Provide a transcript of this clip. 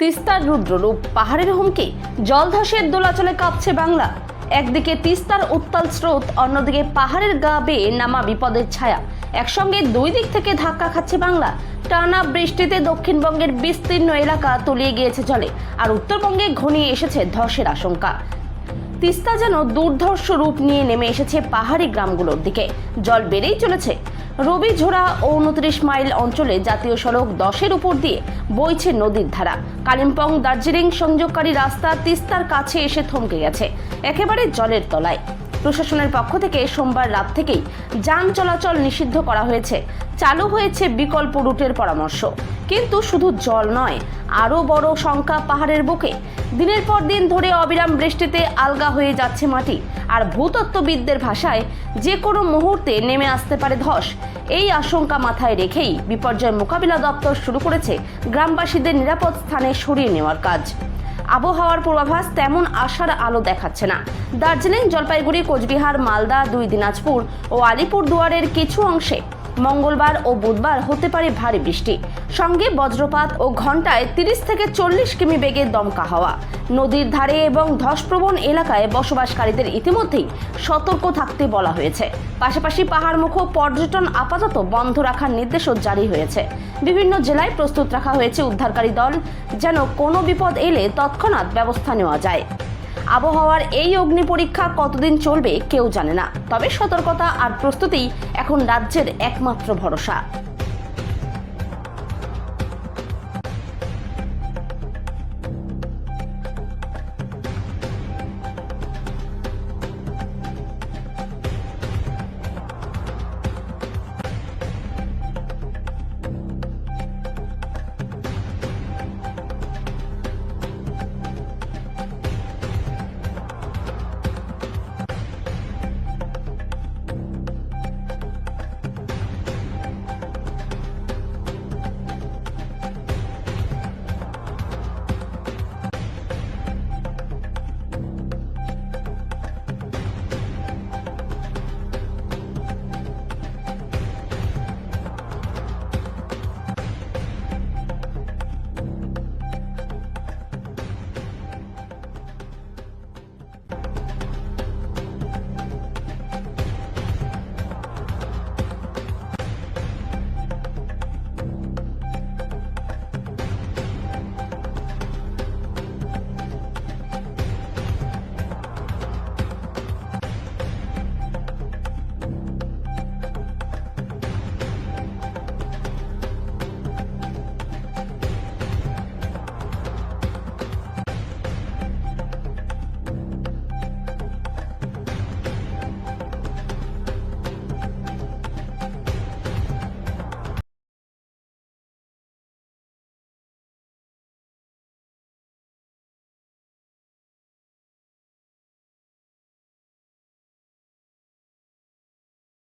তিস্তার রুদ্ররূপ পাহাড়ের হুমকি। জলধসের দোলাচলে কাঁপছে বাংলা। একদিকে তিস্তার উত্তাল স্রোত, অন্যদিকে পাহাড়ের গা বেয়ে নামা বিপদের ছায়া। একসঙ্গে দুই দিক থেকে ধাক্কা খাচ্ছে বাংলা। টানা বৃষ্টিতে দক্ষিণবঙ্গের বিস্তীর্ণ এলাকা তলিয়ে গিয়েছে জলে, আর উত্তরবঙ্গে ঘনিয়ে এসেছে ধসের আশঙ্কা। তিস্তা যেন দুর্ধর্ষ রূপ নিয়ে নেমে এসেছে পাহাড়ি গ্রামগুলোর দিকে। জল বেড়েই চলেছে। রবিঝোড়া ও উনত্রিশ মাইল অঞ্চলে জাতীয় সড়ক দশের উপর দিয়ে বইছে নদীর ধারা। কালিম্পং দার্জিলিং সংযোগকারী রাস্তা তিস্তার কাছে এসে থমকে গেছে। একেবারে জলের তলায়। প্রশাসনের পক্ষ থেকে সোমবার রাত থেকেই যান চলাচল নিষিদ্ধ করা হয়েছে। চালু হয়েছে বিকল্প রুটের পরামর্শ। কিন্তু শুধু জল নয়, আরও বড় সংখ্যা পাহাড়ের বুকে। দিনের পর দিন ধরে অবিরাম বৃষ্টিতে আলগা হয়ে যাচ্ছে মাটি। আর ভূতত্ত্ববিদদের ভাষায় যে কোনো মুহূর্তে নেমে আসতে পারে ধস। এই আশঙ্কা মাথায় রেখেই বিপর্যয় মোকাবিলা দপ্তর শুরু করেছে গ্রামবাসীদের নিরাপদ স্থানে সরিয়ে নেওয়ার কাজ। আবহাওয়ার পূর্বাভাস তেমন আশার আলো দেখাচ্ছে না। দার্জিলিং, জলপাইগুড়ি, কোচবিহার, মালদা, দুই দিনাজপুর ও আলিপুরদুয়ারের কিছু অংশে মঙ্গলবার ও বুধবার হতে পারে ভারী বৃষ্টি। সঙ্গে বজ্রপাত ও ঘন্টায় তিরিশ থেকে চল্লিশ কিমি বেগে দমকা হাওয়া। নদীর ধারে এবং ধসপ্রবণ এলাকায় বসবাসকারীদের ইতিমধ্যেই সতর্ক থাকতে বলা হয়েছে। পাশাপাশি পাহাড়মুখ পর্যটন আপাতত বন্ধ রাখার নির্দেশও জারি হয়েছে। বিভিন্ন জেলায় প্রস্তুত রাখা হয়েছে উদ্ধারকারী দল, যেন কোনো বিপদ এলে তৎক্ষণাৎ ব্যবস্থা নেওয়া যায়। আবহাওয়ার এই অগ্নি পরীক্ষা কতদিন চলবে কেউ জানে না। তবে সতর্কতা আর প্রস্তুতি এখন রাজ্যের একমাত্র ভরসা।